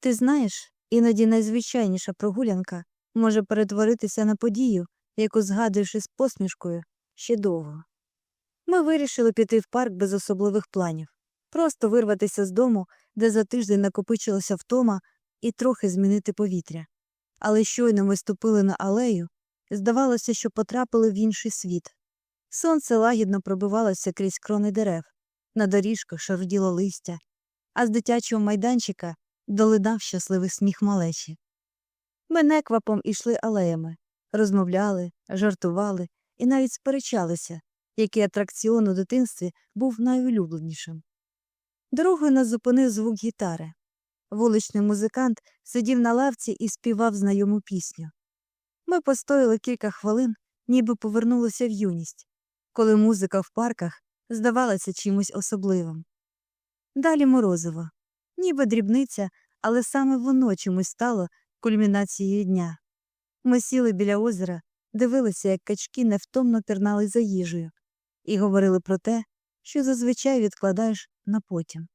Ти знаєш, іноді найзвичайніша прогулянка може перетворитися на подію, яку згадуєш із посмішкою ще довго. Ми вирішили піти в парк без особливих планів, просто вирватися з дому, де за тиждень накопичилася втома, і трохи змінити повітря. Але щойно ми ступили на алею, здавалося, що потрапили в інший світ. Сонце лагідно пробивалося крізь крони дерев, на доріжках шаруділо листя, а з дитячого майданчика долинав щасливий сміх малечі. Ми неквапом ішли алеями, розмовляли, жартували і навіть сперечалися, який атракціон у дитинстві був найулюбленішим. Дорогою нас зупинив звук гітари. Вуличний музикант сидів на лавці і співав знайому пісню. Ми постояли кілька хвилин, ніби повернулися в юність, коли музика в парках здавалася чимось особливим. Далі морозиво, ніби дрібниця, але саме воно чомусь стало кульмінацією дня. Ми сіли біля озера, дивилися, як качки невтомно пірнали за їжею, і говорили про те, що зазвичай відкладаєш на потім.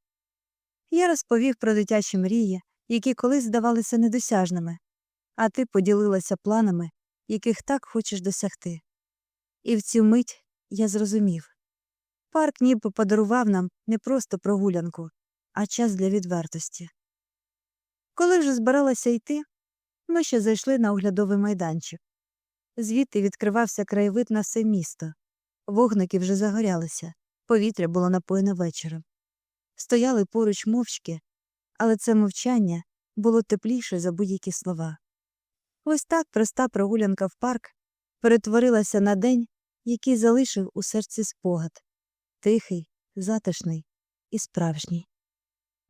Я розповів про дитячі мрії, які колись здавалися недосяжними, а ти поділилася планами, яких так хочеш досягти. І в цю мить я зрозумів парк ніби подарував нам не просто прогулянку, а час для відвертості. Коли вже збиралася йти, ми ще зайшли на оглядовий майданчик. Звідти відкривався краєвид на все місто. Вогники вже загорялися, повітря було напоєне вечором. Стояли поруч мовчки, але це мовчання було тепліше за будь-які слова. Ось так проста прогулянка в парк перетворилася на день, який залишив у серці спогад тихий, затишний і справжній.